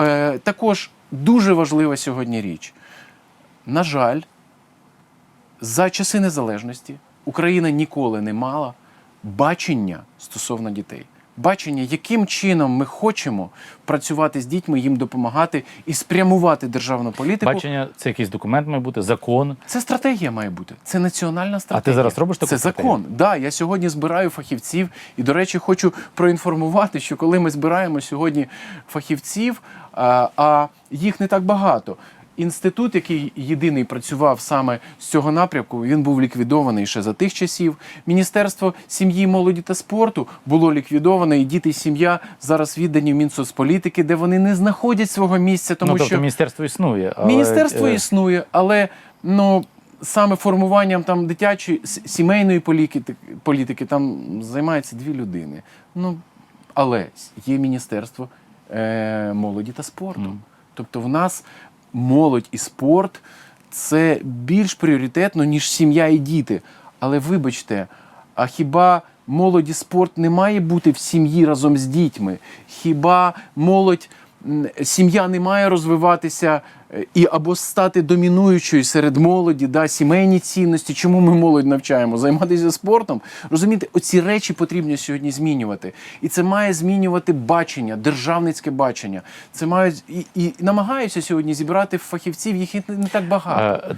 Е, також дуже важлива сьогодні річ. На жаль, за часи незалежності Україна ніколи не мала бачення стосовно дітей. Бачення, яким чином ми хочемо працювати з дітьми, їм допомагати і спрямувати державну політику. Бачення це якийсь документ має бути, закон. Це стратегія має бути. Це національна стратегія. зараз робиш таку Це стратегію? закон. Да, я сьогодні збираю фахівців, і, до речі, хочу проінформувати, що коли ми збираємо сьогодні фахівців, а, а їх не так багато. Інститут, який єдиний працював саме з цього напрямку, він був ліквідований ще за тих часів. Міністерство сім'ї, молоді та спорту було ліквідоване, і діти і сім'я зараз віддані в Мінсоцполітики, де вони не знаходять свого місця, тому ну, тобто що міністерство існує. Але, Міністерство е, існує, але ну саме формуванням там дитячої сімейної політики, політики там займаються дві людини. Ну але є міністерство е, молоді та спорту. Мгм. Тобто, в нас молодь і спорт це більш пріоритетно, ніж сім'я і діти. Але вибачте, а хіба молодь і спорт не має бути в сім'ї разом з дітьми? Хіба молодь, сім'я не має розвиватися е, і або стати домінуючою серед молоді, да, сімейні цінності? Чому ми молодь навчаємо? Займатися спортом? Розумієте, оці речі потрібно сьогодні змінювати. І це має змінювати бачення, державницьке бачення. Це мають і, і намагаюся сьогодні зібрати фахівців, їх не, не так багато. е,